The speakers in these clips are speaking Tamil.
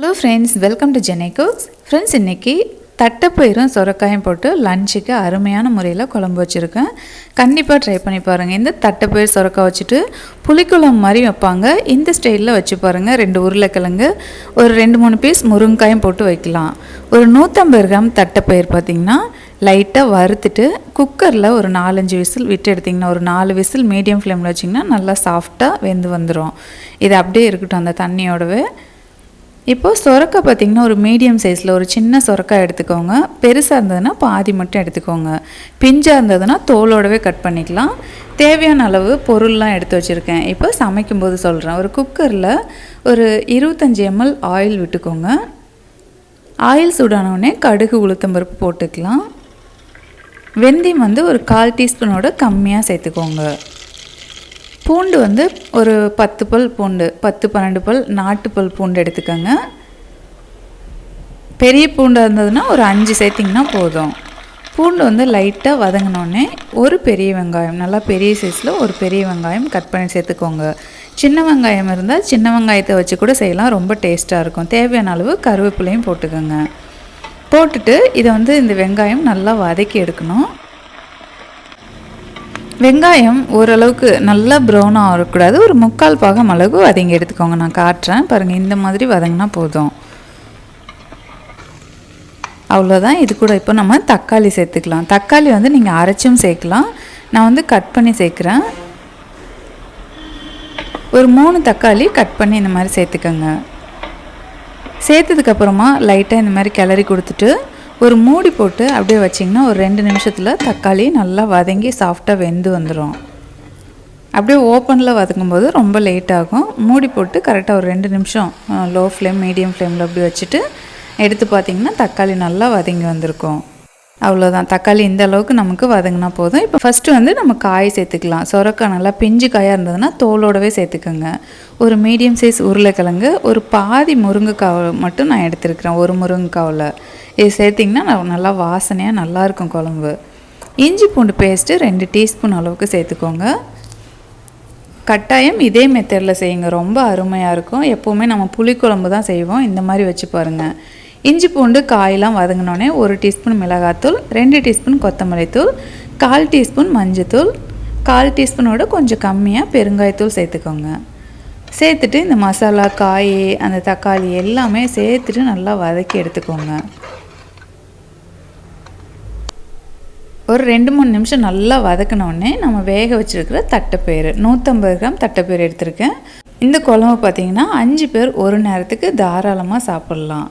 ஹலோ ஃப்ரெண்ட்ஸ் வெல்கம் டு ஜெனை குக்ஸ் ஃப்ரெண்ட்ஸ் இன்றைக்கி தட்டைப்பயிரும் சுரக்காயும் போட்டு லஞ்சுக்கு அருமையான முறையில் குழம்பு வச்சுருக்கேன். கண்டிப்பாக ட்ரை பண்ணி பாருங்கள் இந்த தட்டைப்பயிர் சுரக்காய் வச்சுட்டு புளிக்குழம்பு மாதிரி வைப்பாங்க. இந்த ஸ்டைலில் வச்சு பாருங்கள் ரெண்டு உருளைக்கிழங்கு ஒரு ரெண்டு மூணு பீஸ் முருங்காயும் போட்டு வைக்கலாம். ஒரு நூற்றம்பது கிராம் தட்டைப்பயிர் பார்த்திங்கன்னா லைட்டாக வறுத்துட்டு குக்கரில் ஒரு நாலஞ்சு விசில் விட்டு எடுத்திங்கன்னா ஒரு நாலு விசில் மீடியம் ஃப்ளேமில் வச்சிங்கன்னா நல்லா சாஃப்டாக வெந்து வந்துடும் இது அப்படியே இருக்கட்டும் அந்த தண்ணியோடவே. இப்போது சொரக்காய் பார்த்திங்கன்னா ஒரு மீடியம் சைஸில் ஒரு சின்ன சொரக்காய் எடுத்துக்கோங்க. பெருசாக இருந்ததுன்னா பாதி மட்டும் எடுத்துக்கோங்க. பிஞ்சாக இருந்ததுன்னா தோலோடவே கட் பண்ணிக்கலாம். தேவையான அளவு பொருள்லாம் எடுத்து வச்சுருக்கேன். இப்போ சமைக்கும்போது சொல்கிறேன் ஒரு குக்கரில் ஒரு இருபத்தஞ்சி எம்எல் ஆயில் விட்டுக்கோங்க. ஆயில் சூடானவுடனே கடுகு உளுத்தம்பருப்பு போட்டுக்கலாம். வெந்தயம் வந்து ஒரு கால் டீஸ்பூனோட கம்மியாக சேர்த்துக்கோங்க. பூண்டு வந்து ஒரு பத்து பல் பூண்டு பத்து பன்னெண்டு பல் நாட்டு பல் பூண்டு எடுத்துக்கோங்க. பெரிய பூண்டாக இருந்ததுன்னா ஒரு அஞ்சு சேர்த்திங்கன்னா போதும். பூண்டு வந்து லைட்டாக வதங்கினோடனே ஒரு பெரிய வெங்காயம் நல்லா பெரிய சைஸில் ஒரு பெரிய வெங்காயம் கட் பண்ணி சேர்த்துக்கோங்க. சின்ன வெங்காயம் இருந்தால் சின்ன வெங்காயத்தை வச்சு கூட செய்யலாம் ரொம்ப டேஸ்ட்டாக இருக்கும். தேவையான அளவு கருவேப்பிலையும் போட்டுக்கோங்க. போட்டுட்டு இதை வந்து இந்த வெங்காயம் நல்லா வதக்கி எடுக்கணும். வெங்காயம் ஓரளவுக்கு நல்லா ப்ரௌனாக வரக்கூடாது. ஒரு முக்கால் பாகம் அளவு வதங்கி எடுத்துக்கோங்க. நான் காட்டுறேன். பாருங்கள் இந்த மாதிரி வதங்கினா போதும். அவ்வளோதான் இது கூட இப்போ நம்ம தக்காளி சேர்த்துக்கலாம். தக்காளி வந்து நீங்கள் அரைச்சும் சேர்க்கலாம். நான் வந்து கட் பண்ணி சேர்க்குறேன். ஒரு மூணு தக்காளி கட் பண்ணி இந்த மாதிரி சேர்த்துக்கோங்க. சேர்த்ததுக்கப்புறமா லைட்டாக இந்த மாதிரி கிளறி கொடுத்துட்டு ஒரு மூடி போட்டு அப்படியே வச்சிங்கன்னா ஒரு ரெண்டு நிமிஷத்தில் தக்காளி நல்லா வதங்கி சாஃப்டாக வெந்து வந்துடும் அப்படியே ஓப்பனில் வதங்கும்போது ரொம்ப லேட் ஆகும். மூடி போட்டு கரெக்டாக ஒரு ரெண்டு நிமிஷம் லோ ஃப்ளேம் மீடியம் ஃப்ளேமில் அப்படி வச்சுட்டு எடுத்து பார்த்திங்கன்னா தக்காளி நல்லா வதங்கி வந்திருக்கும். அவ்வளோதான் தக்காளி இந்த அளவுக்கு நமக்கு வதங்கினா போதும். இப்போ ஃபஸ்ட்டு வந்து நம்ம காய் சேர்த்துக்கலாம். சொரக்காய் நல்லா பிஞ்சு காயாக இருந்ததுன்னா தோலோடவே சேர்த்துக்கோங்க. ஒரு மீடியம் சைஸ் உருளைக்கிழங்கு ஒரு பாதி முருங்கைக்காவை மட்டும் நான் எடுத்துருக்கிறேன். ஒரு முருங்கைக்காவில். இது சேர்த்திங்கன்னா நல்லா வாசனையாக நல்லாயிருக்கும் குழம்பு. இஞ்சி பூண்டு பேஸ்ட்டு ரெண்டு டீஸ்பூன் அளவுக்கு சேர்த்துக்கோங்க. கட்டாயம் இதே மெத்தடில் செய்யுங்க. ரொம்ப அருமையாக இருக்கும். எப்போவுமே நம்ம புளிக்குழம்பு தான் செய்வோம். இந்த மாதிரி வச்சு பாருங்கள் இஞ்சி பூண்டு காயெல்லாம் வதங்கினோடனே ஒரு டீஸ்பூன் மிளகாத்தூள் ரெண்டு டீஸ்பூன் கொத்தமல்லி தூள் கால் டீஸ்பூன் மஞ்சத்தூள் கால் டீஸ்பூனோட கொஞ்சம் கம்மியாக பெருங்காயத்தூள் சேர்த்துக்கோங்க. சேர்த்துட்டு இந்த மசாலா காய் அந்த தக்காளி எல்லாமே சேர்த்துட்டு நல்லா வதக்கி எடுத்துக்கோங்க. ஒரு ரெண்டு மூணு நிமிஷம் நல்லா வதக்கினோடனே நம்ம வேக வச்சுருக்கிற தட்டைப்பயிறு நூற்றம்பது கிராம் தட்டைப்பயிறு எடுத்திருக்கேன். இந்த குழம்பு பார்த்திங்கன்னா அஞ்சு பேர் ஒரு நேரத்துக்கு தாராளமாக சாப்பிட்லாம்.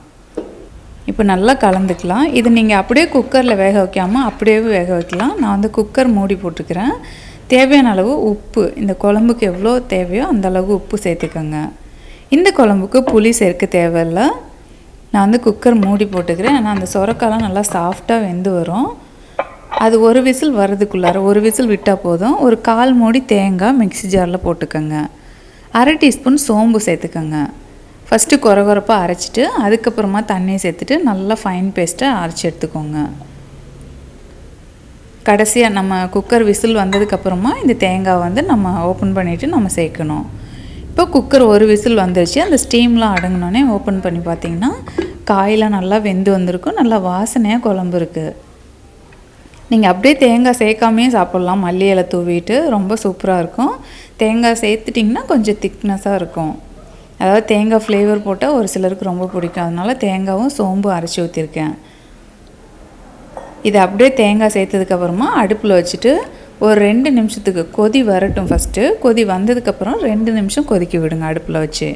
இப்போ நல்லா கலந்துக்கலாம். இது நீங்கள் அப்படியே குக்கரில் வேக வைக்காமல் அப்படியே வேக வைக்கலாம். நான் வந்து குக்கர் மூடி போட்டுக்கிறேன். தேவையான அளவு உப்பு இந்த குழம்புக்கு எவ்வளோ தேவையோ அந்த அளவு உப்பு சேர்த்துக்கோங்க. இந்த குழம்புக்கு புளி சேர்க்க தேவையில்லை. நான் வந்து குக்கர் மூடி போட்டுக்கிறேன். ஆனால் அந்த சொரக்காலாம் நல்லா சாஃப்டாக வெந்து வரும். அது ஒரு விசில் வர்றதுக்குள்ளார ஒரு விசில் விட்டால் போதும். ஒரு கால் மூடி தேங்காய் மிக்சி ஜாரில் போட்டுக்கோங்க. அரை டீஸ்பூன் சோம்பு சேர்த்துக்கோங்க. ஃபஸ்ட்டு குறகுறப்பாக அரைச்சிட்டு அதுக்கப்புறமா தண்ணியை சேர்த்துட்டு நல்லா ஃபைன் பேஸ்ட்டாக அரைச்சி எடுத்துக்கோங்க. கடைசியாக நம்ம குக்கர் விசில் வந்ததுக்கப்புறமா இந்த தேங்காய் வந்து நம்ம ஓப்பன் பண்ணிவிட்டு நம்ம சேர்க்கணும். இப்போ குக்கர் ஒரு விசில் வந்துருச்சு. அந்த ஸ்டீம்லாம் அடங்கினோடனே ஓப்பன் பண்ணி பார்த்தீங்கன்னா காயெலாம் நல்லா வெந்து வந்திருக்கும். நல்லா வாசனையாக குழம்பு இருக்குது நீங்கள் அப்படியே தேங்காய் சேர்க்காமே சாப்பிட்லாம். மல்லி இலை தூவிட்டு ரொம்ப சூப்பராக இருக்கும். தேங்காய் சேர்த்துட்டிங்கன்னா கொஞ்சம் திக்னஸாக இருக்கும். அதாவது தேங்காய் ஃப்ளேவர் போட்டால் ஒரு சிலருக்கு ரொம்ப பிடிக்கும். அதனால் தேங்காயும் சோம்பு அரைச்சி ஊற்றிருக்கேன் இதை அப்படியே தேங்காய் சேர்த்ததுக்கப்புறமா அடுப்பில் வச்சுட்டு ஒரு ரெண்டு நிமிஷத்துக்கு கொதி வரட்டும் ஃபஸ்ட்டு கொதி வந்ததுக்கப்புறம் ரெண்டு நிமிஷம் கொதிக்க விடுங்க அடுப்பில் வச்சு.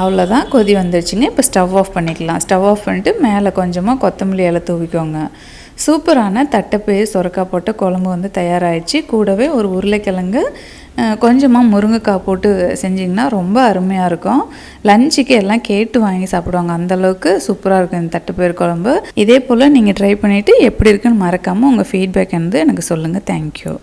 அவ்வளோதான் கொதி வந்துருச்சுங்க இப்போ ஸ்டவ் ஆஃப் பண்ணிக்கலாம். ஸ்டவ் ஆஃப் பண்ணிட்டு மேலே கொஞ்சமாக கொத்தமல்லி இலை தூவிக்கோங்க. சூப்பரான தட்டைப்பே சுரக்காய் போட்ட குழம்பு வந்து தயாராகிடுச்சு கூடவே ஒரு உருளைக்கிழங்கு கொஞ்சமாக முருங்கைக்காய் போட்டு செஞ்சிங்கன்னா ரொம்ப அருமையாக இருக்கும். லஞ்சுக்கு எல்லாம் கேட்டு வாங்கி சாப்பிடுவாங்க. அந்தளவுக்கு சூப்பராக இருக்கும் இந்த தட்டுப்பயிர் குழம்பு. இதே போல் நீங்கள் ட்ரை பண்ணிவிட்டு எப்படி இருக்குன்னு மறக்காமல் உங்கள் ஃபீட்பேக் வந்து எனக்கு சொல்லுங்கள் தேங்க்யூ